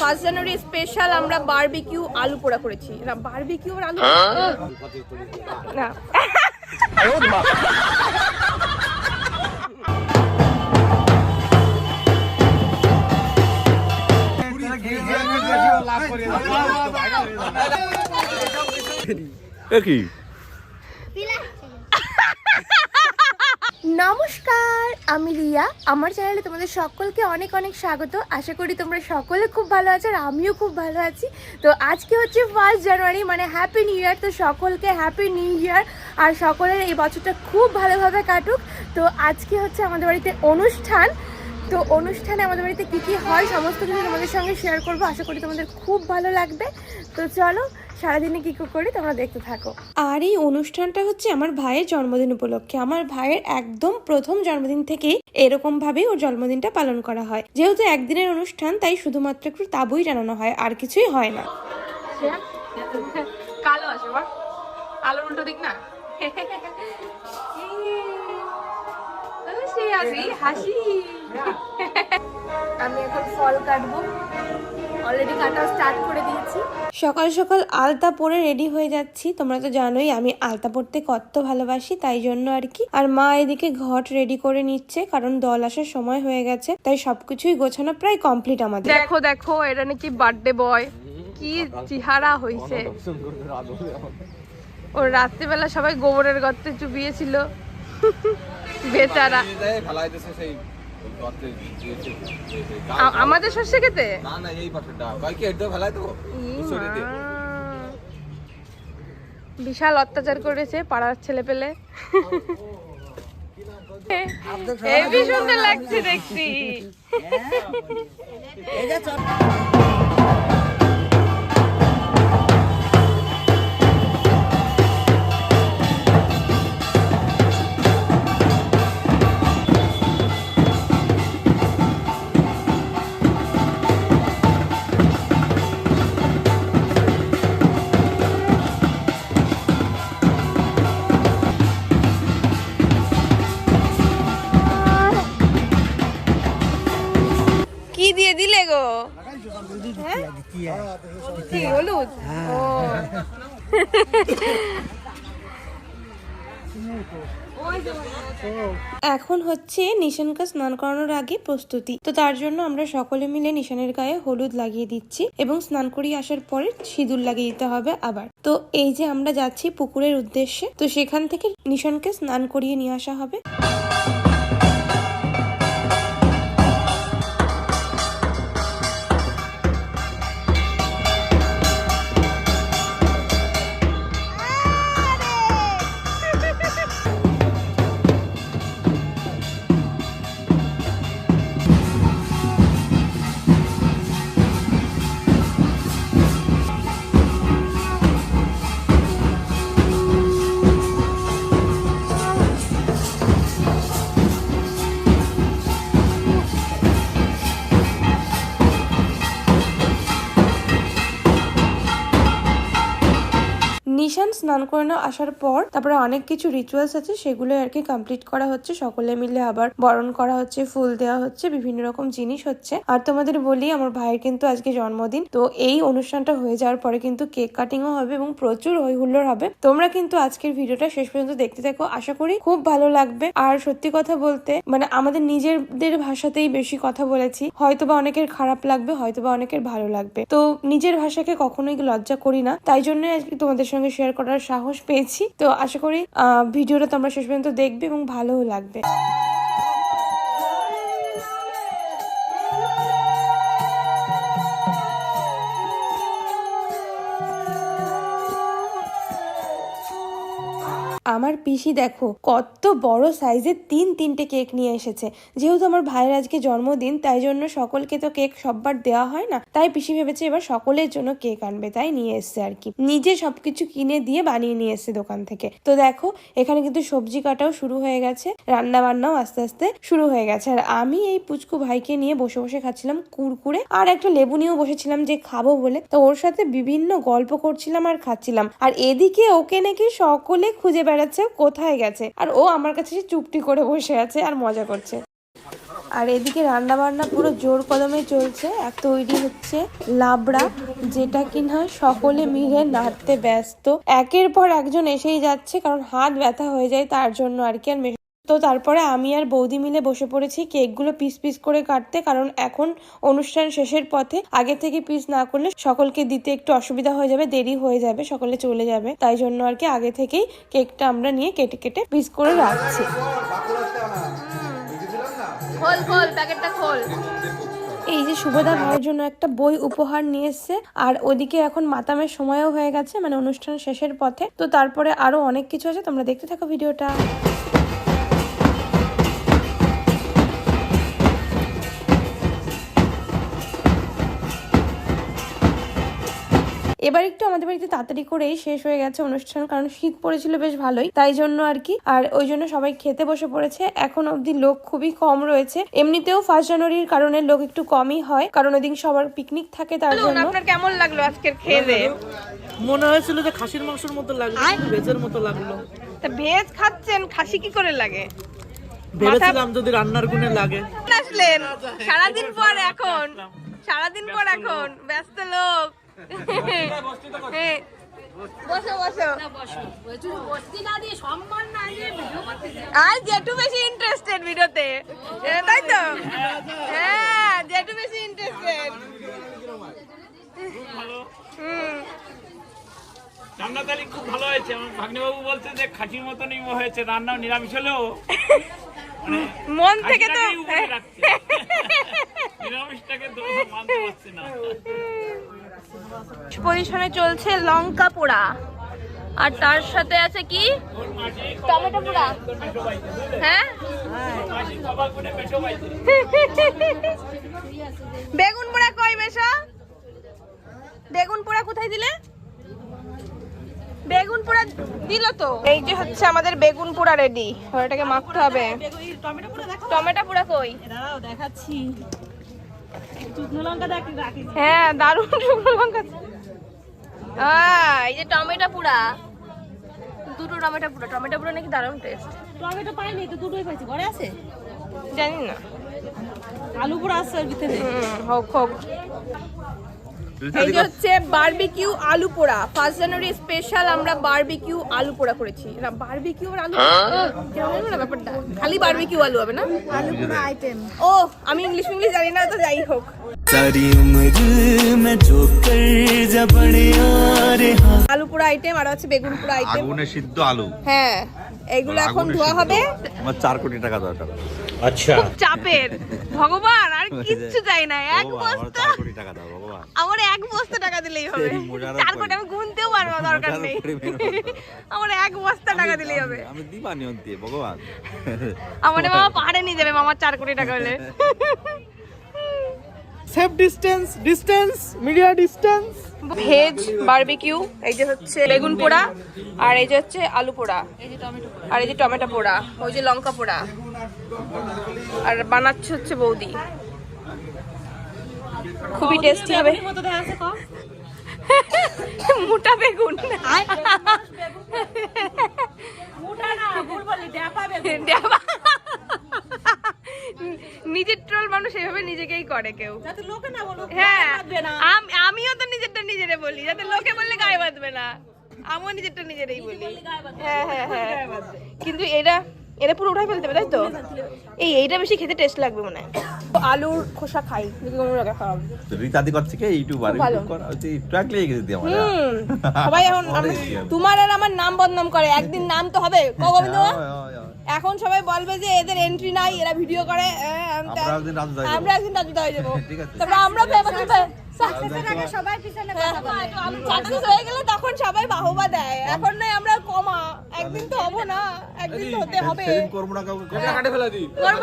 First January special আমরা barbecue আলু পোড়া করেছি। না বারবিকিউ আর আলু একই নমস্কার, আমি রিয়া। আমার চ্যানেলে তোমাদের সকলকে অনেক অনেক স্বাগত। আশা করি তোমরা সকলে খুব ভালো আছো আর আমিও খুব ভালো আছি। তো আজকে হচ্ছে ফার্স্ট জানুয়ারি মানে হ্যাপি নিউ ইয়ার তো সকলকে হ্যাপি নিউ ইয়ার আর সকলের এই বছরটা খুব ভালোভাবে কাটুক। তো আজকে হচ্ছে আমাদের বাড়িতে অনুষ্ঠান। তো অনুষ্ঠানে আমাদের বাড়িতে কী কী হয় সমস্ত কিছু তোমাদের সঙ্গে শেয়ার করব। আশা করি তোমাদের খুব ভালো লাগবে। তো চলো সারাদিনে কী কী করি তোমরা দেখতে থাকো। আর এই অনুষ্ঠানটা হচ্ছে আমার ভাইয়ের জন্মদিন উপলক্ষে। আমার ভাইয়ের একদম প্রথম জন্মদিন থেকেই এরকম ভাবেই ওর জন্মদিনটা পালন করা হয়। যেহেতু একদিনের অনুষ্ঠান তাই শুধুমাত্র একটু তাবুই জানানো হয় আর কিছুই হয় না। কালো আছে আলোর উল্টো দিক না? হাসি। আমি এখন ফল কাটবো। অলরেডি কাটা স্টার্ট করে দিয়েছি। সকাল সকাল আলতা পরে রেডি হয়ে যাচ্ছি। তোমরা তো জানোই আমি আলতা পরতে কত ভালোবাসি তাই জন্য আর কি। আর মা এদিকে ঘট রেডি করে নিচ্ছে কারণ দল আসার সময় হয়ে গেছে তাই সবকিছুই গোছানো প্রায় কমপ্লিট আমাদের। দেখো দেখো এটা নাকি বার্থডে বয় কি চেহারা হইছে। ওর রাত্রিবেলা সবাই গোবরের গর্তে চুপিয়েছিল বেচারা। আমাদের শস্য খেতে? না না এই তো বিশাল অত্যাচার করেছে পাড়ার ছেলে পেলে। সুন্দর লাগছে দেখছি। এখন হচ্ছে নিশানকে স্নান করানোর আগে প্রস্তুতি। তো তার জন্য আমরা সকলে মিলে নিশানের গায়ে হলুদ লাগিয়ে দিচ্ছি এবং স্নান করিয়ে আসার পরে সিঁদুর লাগিয়ে দিতে হবে আবার। তো এই যে আমরা যাচ্ছি পুকুরের উদ্দেশ্যে, তো সেখান থেকে নিশানকে স্নান করিয়ে নিয়ে আসা হবে। নিশান স্নান করে আসার পর, তারপরে অনেক কিছু রিচুয়ালস আছে, সেগুলো আর কি কমপ্লিট করা হচ্ছে। সকলে মিলে আবার বরণ করা হচ্ছে, ফুল দেওয়া হচ্ছে, বিভিন্ন রকম জিনিস হচ্ছে। আর তোমাদের বলি, আমার ভাইয়ের কিন্তু আজকে জন্মদিন, তো এই অনুষ্ঠানটা হয়ে যাওয়ার পরে কিন্তু কেক কাটিংও হবে এবং প্রচুর হই হুল্লোড় হবে। তোমরা কিন্তু আজকের ভিডিওটা শেষ পর্যন্ত দেখতে থাকো, আশা করি খুব ভালো লাগবে। আর সত্যি কথা বলতে মানে আমাদের নিজেদের ভাষাতেই বেশি কথা বলেছি, হয়তোবা অনেকের খারাপ লাগবে, হয়তোবা অনেকের ভালো লাগবে। তো নিজের ভাষাকে কখনোই লজ্জা করি না, তাই জন্য আজকে তোমাদের সঙ্গে শেয়ার করার সাহস পেয়েছি। তো আশা করি ভিডিওটা তোমরা শেষ পর্যন্ত দেখবে এবং ভালোও লাগবে। আমার পিসি দেখো, কত বড় সাইজের তিন তিনটে কেক নিয়ে এসেছে। যেহেতু আমার ভাইয়ের আজকে জন্মদিন, তাই জন্য সকলকে তো কেক সববার দেওয়া হয় না। তাই পিসি ভেবেছে এবার সকলের জন্য কেক আনবে, তাই নিয়ে এসছে আর কি। নিজে সবকিছু কিনে দিয়ে বানিয়ে নিয়ে এসছে দোকান থেকে। তো দেখো, এখানে কিন্তু সবজি কাটাও শুরু হয়ে গেছে রান্না বান্নাও আস্তে আস্তে শুরু হয়ে গেছে। আর আমি এই পুচকু ভাইকে নিয়ে বসে বসে খাচ্ছিলাম কুরকুরে, আর একটা লেবু নিয়েও বসেছিলাম যে খাব বলে। তো ওর সাথে বিভিন্ন গল্প করছিলাম আর খাচ্ছিলাম। আর এদিকে ওকে নাকি সকলে খুঁজে বেড়াচ্ছে। কোথায় গেছে? আর ও আমার কাছে চুপটি করে বসে আছে আর মজা করছে। আর এদিকে রান্না বান্না পুরো জোর কদমে চলছে। এক তৈরি হচ্ছে লাবড়া, যেটা কিনা সকলে মিলে নাড়তে ব্যস্ত। একের পর একজন এসেই যাচ্ছে, কারণ হাত ব্যথা হয়ে যায়, তার জন্য আর কি। আর তো তারপরে আমি আর বৌদি মিলে বসে পড়েছি কেকগুলো পিস পিস করে কাটতে কারণ এখন অনুষ্ঠান শেষের পথে আগে থেকে পিস না করলে সকলকে দিতে একটু অসুবিধা হয়ে যাবে দেরি হয়ে যাবে সকলে চলে যাবে। তাই জন্য আর কি আগে থেকেই কেকটা আমরা নিয়ে কেটে কেটে পিস করে রাখছি। খোল খোল প্যাকেটটা খোল। এই যে শুভদা ভাইয়ের জন্য একটা বই উপহার নিয়ে এসছে আর ওদিকে এখন মাতামের সময়ও হয়ে গেছে মানে অনুষ্ঠান শেষের পথে। তো তারপরে আরও অনেক কিছু আছে তোমরা দেখতে থাকো ভিডিওটা। এবার একটু আমাদের বাড়িতে তাড়াতাড়ি করেই শেষ হয়ে গেছে অনুষ্ঠান কারণ শীত পড়েছিল বেশ ভালোই তাই জন্য আর কি। আর ওই জন্য সবাই খেতে বসে পড়েছে। এখন অবধি লোক খুবই কম রয়েছে। এমনিতেও ফার্স্ট জানুয়ারির কারণে লোক একটু কমই হয় কারণ ওদিন সবার পিকনিক থাকে তার জন্য। আপনার কেমন লাগল আজকের খেয়ে মনে হয়েছিল যে খাসির মাংসের মতো লাগল ভেজের মতো লাগল। তা ভেজ খাচ্ছেন খাসি কি করে লাগে? ভেবেছিলাম যদি রান্নার গুণে লাগে। আসলেন? সারাদিন পর এখন সারাদিন পর এখন ব্যস্ত লোক। আর জেঠু বেশি ইন্টারেস্টেড ভিডিওতে। তাই তো? হ্যাঁ জেঠু বেশি ইন্টারেস্টেড রান্না তালি খুব ভালো হয়েছে। আমার ভাগ্নিবাবু বলছে যে খাসির মতনই হয়েছে রান্নাও নিরামিষ হলেও মানে মন থেকে তো নিরামিষটাকে মানতে পারছে না। পজিশনে চলছে লঙ্কা পোড়া আর তার সাথে আছে কি? টমেটো পোড়া হ্যাঁ? বেগুন পোড়া কই মেশা? বেগুন পোড়া কোথায় দিলে? বেগুন পোড়া দিল তো। এই যে হচ্ছে আমাদের বেগুন পোড়া রেডি এটাকে মাখতে হবে। টমেটো পোড়া কই? দেখাচ্ছি শুকনো লঙ্কা দেখি রাখি হ্যাঁ দারুণ শুকনো লঙ্কা। এই যে টমেটো পোড়া দুটো টমেটো পোড়া টমেটো পোড়া নাকি দারুণ টেস্ট টমেটো পাইনি তো দুটোই পাইছি। ঘরে আছে? জানি না। আলু পোড়া আছে ভিতরে। হোক হোক। এই হচ্ছে বারবিকিউ আলু পোড়া। জানুয়ারি স্পেশাল আমরা বারবিকিউ আলু পোড়া করেছি। না বারবিকিউ আর আলু খালি বারবিকিউ আলু হবে না? আলু পোড়া আইটেম ও আমি ইংলিশ ইংলিশ জানি না তো যাই হোক। আলু আইটেম আর হচ্ছে বেগুন পোড়া আইটেম সিদ্ধ আলু। হ্যাঁ। এগুলো এখন ধোয়া হবে? আমার চার কোটি টাকা দরকার। খুব চাপের। ভগবান আর কিচ্ছু চাই না। এক বস্তা চার কোটি টাকা দাও ভগবান। আমার এক বস্তা টাকা দিলেই হবে। এই মোজারও চার কোটি আমি গুনতেও পারব দরকার নেই। আমার এক বস্তা টাকা দিলেই হবে। আমি দিবা নিয়ন ভগবান। আমার মামা পাহাড়ে নিয়ে যাবে মামার চার কোটি টাকা হলে। Safe distance distance media distance. Veg barbecue এই যে হচ্ছে বেগুন পোড়া আর এই যে হচ্ছে আলু পোড়া আর এই যে টমেটো পোড়া ওই যে লঙ্কা পোড়া। আর বানাচ্ছে হচ্ছে বৌদি। খুবই টেস্টি হবে। মোটা বেগুন মোটা না ভুল বলি ড্যাপা বেগুন দেবা। নিজের ট্রোল মানুষ এভাবে নিজেকেই করে কেউ। যাতে লোকে না বলো হ্যাঁ আমিও তো নিজেরটা নিজেরে বলি যাতে লোকে বললে গায়ে বাঁধবে না। আমিও নিজেরটা নিজেরাই বলি। হ্যাঁ হ্যাঁ হ্যাঁ। কিন্তু এটা এটা পুরো উঠাই ফেলতে হবে তাই তো? এই এইটা বেশি খেতে টেস্ট লাগবে মনে হয়। আলুর খোসা খাই যদি কোনো রকম খাওয়াবো রীতাদি করছে কি ইউটিউবার খুব ইউটিউব করা হচ্ছে ট্র্যাক লেগে গেছে আমার। হুম। সবাই এখন তোমার আর আমার নাম বদনাম করে একদিন নাম তো হবে। ক গোবিন্দ এখন সবাই বলবে যে এদের এন্ট্রি নাই এরা ভিডিও করে আম আমরা একদিন রাজু হয়ে রাজুদা হয়ে যাব। ঠিক তারপরে আমরা ফেমাস হবে সবাই সাকসেস হয়ে গেলে তখন সবাই বাহবা দেয়। এখন আমরা কমা। একদিন তো হব না একদিন তো হতে হবে। সেদিন করব না কাউকে ক্ষমা। কাটে ফেলা দি। বলো,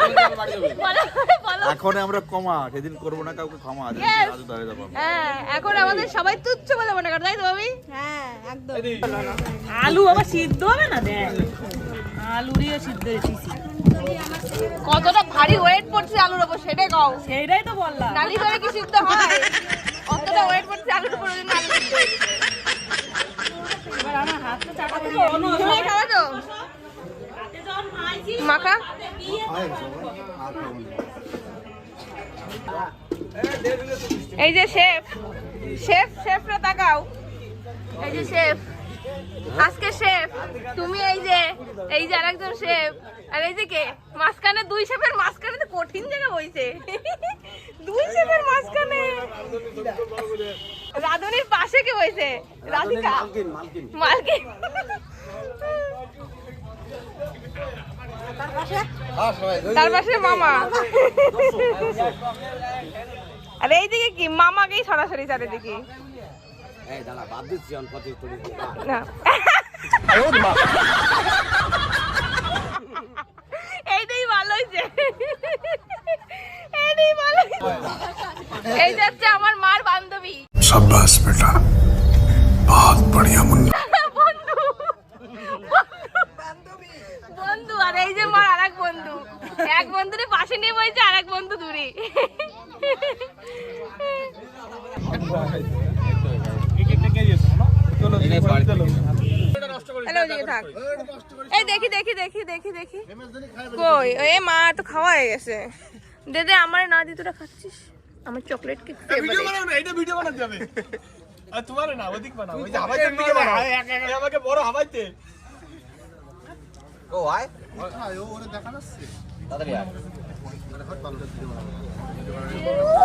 বলো। এখন আমরা কমা সেদিন করব না কাউকে ক্ষমা। হয়ে। হ্যাঁ এখন আমাদের সবাই তুচ্ছ বলে মনে করে তাই তো ভাবি? আলু আবার সিদ্ধ হবে না দেখ। আলুরিও সিদ্ধ কতটা ভারী ওয়েট পড়ছে আলুর ওপর সেটাই কও। সেইটাই তো বললাম। ধরে কি সিদ্ধ হয়? কতটা ওয়েট পড়ছে আলুর উপর ওই আলু সিদ্ধ। এবার আমার হাতটা তুমি খাওয়া তো? মাখা? এই যে শেফ শেফ শেফরা তাকাও। এই যে শেফ। আজকে শেফ তুমি এই যে এই যে আরেকজন শেফ আর এই যে কে? মাঝখানে দুই শেফের মাঝখানে তো কঠিন জায়গা হইছে দুই শেফের মাঝখানে। রাধুনির পাশে কে হইছে রাধিকা। মালকিন তার পাশে মামা। আর এইদিকে কি? মামাকেই সরাসরি চারিদিকে। এই দাঁড়া ভালো হয়েছে। এইটাই ভালো আমার মার বান্ধবী। বন্ধু। আর এই যে মার আরেক বন্ধু। এক বন্ধুরে পাশে নিয়ে বসেছে আরেক বন্ধু দূরে। এই দেখি দেখি দেখি দেখি দেখি। কই? এ মা তো খাওয়া হয়ে গেছে। দে দে আমার না দি তোরা খাচ্ছিস? আমার চকলেট কেক ভিডিও বানাও না এটা ভিডিও বানাতে যাবে আর তোমার না ওদিক বানাও ওই যে হাওয়াইতে দিকে বানাও। আমাকে বড় হাওয়াইতে ও আয়। তাড়াতাড়ি আয়। বৌদিরে দেখ ছবি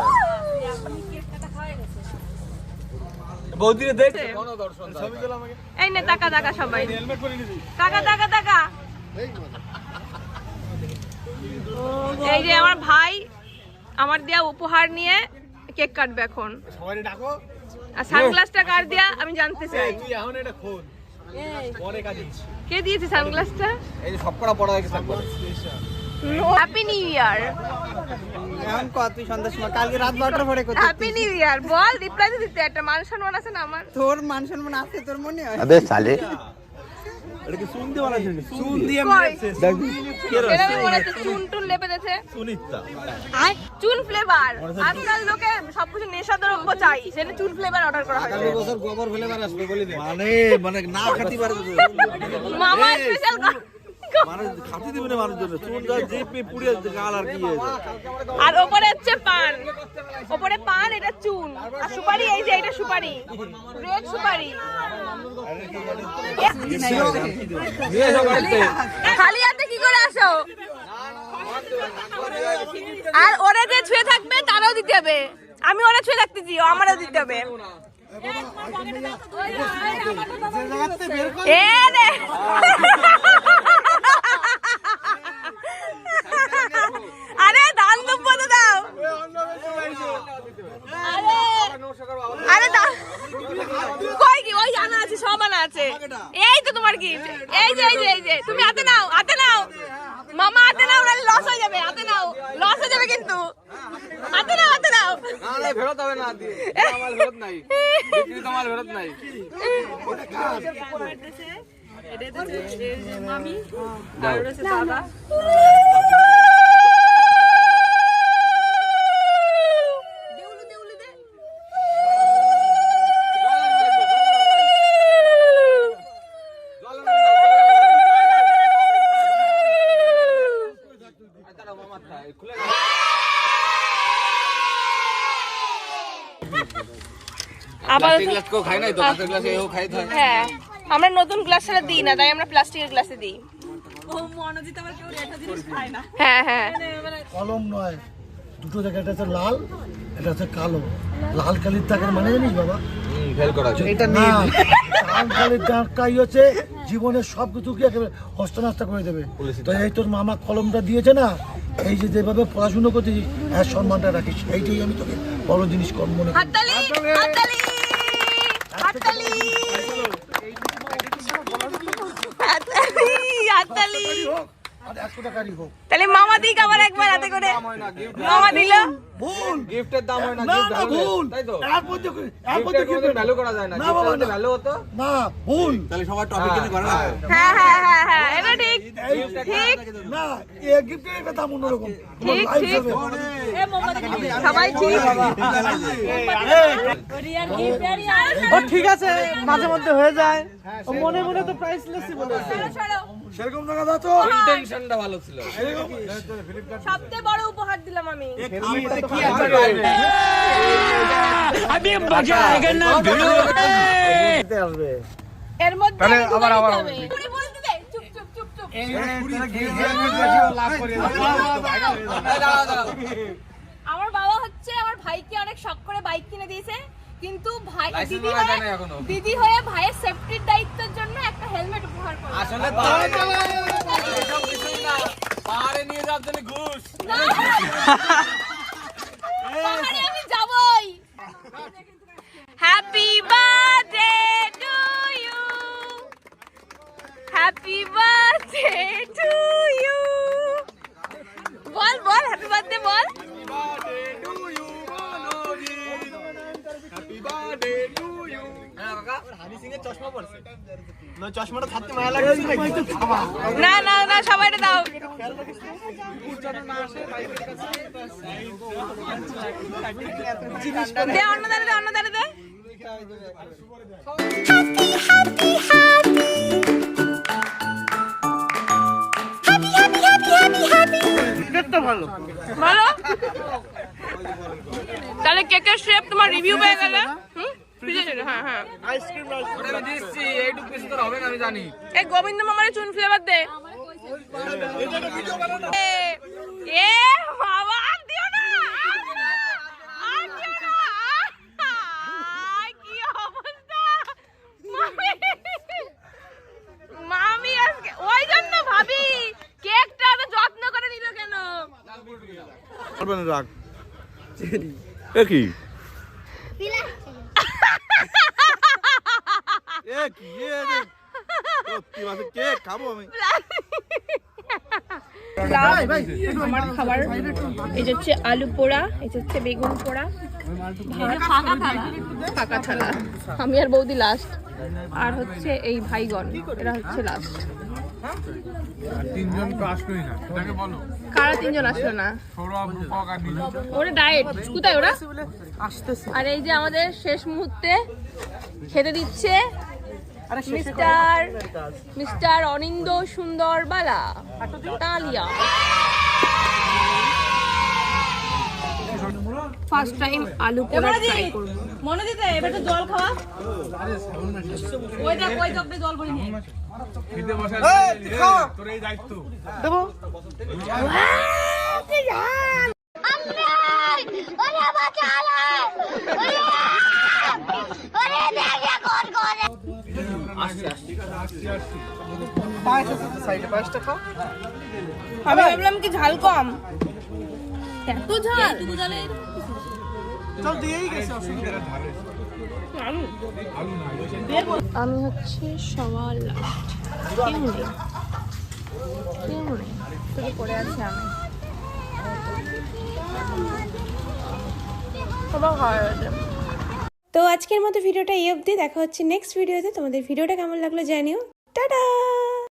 তোলা আমাকে। এই নে টাকা টাকা সবাই। হেলমেট পরে নিবি। টাকা টাকা টাকা এই যে আমার ভাই আমার দেয়া উপহার নিয়ে কেক কাটবে এখন। সবাই ডাকো। আর সানগ্লাসটা কার দেয়া? আমি জানতে চাই। তুই এখন এটা খোল। কে দিয়েছে সানগ্লাসটা? এই যে সব কটা পড়া হয়ে গেছে একবারে। হ্যাপি নিউ ইয়ার এখন কত তুই সন্ধ্যার সময়। কালকে রাত বারোটার পরে করতে হ্যাপি নিউ ইয়ার বল রিপ্লাই দিতে। একটা মান সম্মান আছে না আমার? তোর মান সম্মান আছে তোর মনে হয়? দিয়ে দিয়ে মনে হচ্ছে চুন টুন লেপে দিয়েছে? সুনিতা চুন ফ্লেভার আজকাল লোকে সবকিছু নেশা দ্রব্য চাই সেটা চুন ফ্লেভার অর্ডার করা হয়। বছর গোবর ফেলে আসবে বলে মানে মানে না খাতি পারে মামা স্পেশাল মানে দিবে না মানুষ জন্য যা যে পে গাল আর কি আর ওপরে হচ্ছে পান ওপরে পান এটা চুন আর সুপারি এই যে এটা সুপারি রেড সুপারি খালি হাতে কি করে আসো আর ওরা যে ছুঁয়ে থাকবে তারাও দিতে হবে আমি ওরা ছুঁয়ে থাকতেছি আমারও দিতে হবে এ রে। আরে দান দুব্ব তো দাও আরে আরে কই কি? ওই জানা আছে সব আনা আছে। এই তো তোমার গিফট এই যে এই যে এই যে। তুমি হাতে নাও হাতে নাও। মামা হাতে নাও নাহলে লস হয়ে যাবে হাতে নাও। লস হয়ে যাবে কিন্তু। হাতে নাও হাতে নাও। না না ফেরত হবে না দিয়ে আমার ফেরত নাই। বিক্রি তোমার ফেরত নাই। দেউলু দেউলু দে খুলে আবার প্লাস্টিক গ্লাস কেউ খায় নাই তো কাঁচের গ্লাসে এও খাই থাকে হ্যাঁ। আমরা নতুন গ্লাস ছাড়া দিই না তাই আমরা প্লাস্টিকের গ্লাসে দিই। হ্যাঁ হ্যাঁ। কলম নয় দুটো জায়গা এটা হচ্ছে লাল এটা হচ্ছে কালো। লাল কালির দাগের মানে জানিস বাবা? এটা না। লাল কালির দাগটাই হচ্ছে জীবনের সব কিছুকে একেবারে হস্তনাস্ত করে দেবে। তো এই তোর মামা কলমটা দিয়েছে না এই যে যেভাবে পড়াশুনো করতেছিস হ্যাঁ সম্মানটা রাখিস এইটাই আমি তোকে বড় জিনিস কর মনে করি। তাহলে মামা দিক আবার একবার হাতে করে। মামা দিল? ভুল। গিফটের দাম হয় না ভুল। তাই তো? ভ্যালু করা যায় না। না বাবা, না। ভ্যালু হতো? না ভুল। তাহলে সবাই টপিক কিনে করে হ্যাঁ হ্যাঁ হ্যাঁ হ্যাঁ এটা ঠিক ঠিক। না এ গিফটের একটা দাম অন্যরকম। ঠিক, ঠিক। সবাই ঠিক ও ঠিক আছে মাঝে মধ্যে হয়ে যায় ও মনে মনে তো প্রাইসলেসই বলেছে সেরকম টাকা দাও তো ইন্টেনশনটা ভালো ছিল সবচেয়ে বড় উপহার দিলাম আমি আমি এটা এর মধ্যে আবার- আবার- চুপ, চুপ, চুপ, চুপ। আমার বাবা হচ্ছে আমার ভাইকে অনেক শখ করে বাইক কিনে দিয়েছে কিন্তু ভাই দিদি হয়ে দিদি হয়ে ভাইয়ের সেফটির দায়িত্বের জন্য একটা হেলমেট উপহার করে আসলে পাহাড়ে নিয়ে যাওয়ার জন্য ঘুষ। না না না সবাই দাও। ভালো তাহলে কেকের শেপ তোমার রিভিউ পেয়ে গেলে। হ্যাঁ হ্যাঁ আইসক্রিম দিচ্ছি এইটুকু কিছু তোর হবে না আমি জানি এই গোবিন্দ মামারে চুন ফ্লেভার দে এ, ভাবি কেকটা এত যত্ন করে নিল কেন? রাগ। কি? এ কি সত্যি মাসে কেক খাব আমি? আমার খাবার। এই যে হচ্ছে আলু পোড়া এই হচ্ছে বেগুন পোড়া ফাঁকা থালা। আমি আর বৌদি লাস্ট আর হচ্ছে এই ভাইগণ এরা হচ্ছে লাস্ট তিনজন না এটাকে বলো। কারা তিনজন আসলো না? সৌরভ রূপক আর নীল। ওরা ডায়েট কোথায় ওরা? আর এই যে আমাদের শেষ মুহূর্তে খেতে দিচ্ছে মিস্টার মিস্টার অনিন্দ সুন্দর বালা তালিয়া ফার্স্ট টাইম আলু পোড়া ট্রাই করব মনে দিতে এবার তো জল খাওয়া ওই দেখ ওই জগতে জল ভরে নিয়ে খেতে বসে তোর এই দায়িত্ব দেবো আমি ভাবলাম কি ঝাল কম? এত ঝাল। আমি হচ্ছে সবার লাস্ট কেউ নেই। কেউ নেই। শুধু পড়ে আছি আমি। সবার তো আজকের মতো ভিডিওটা এই অবধি। দেখা হচ্ছে নেক্সট ভিডিওতে তোমাদের ভিডিওটা কেমন লাগল জানিও। টাটা!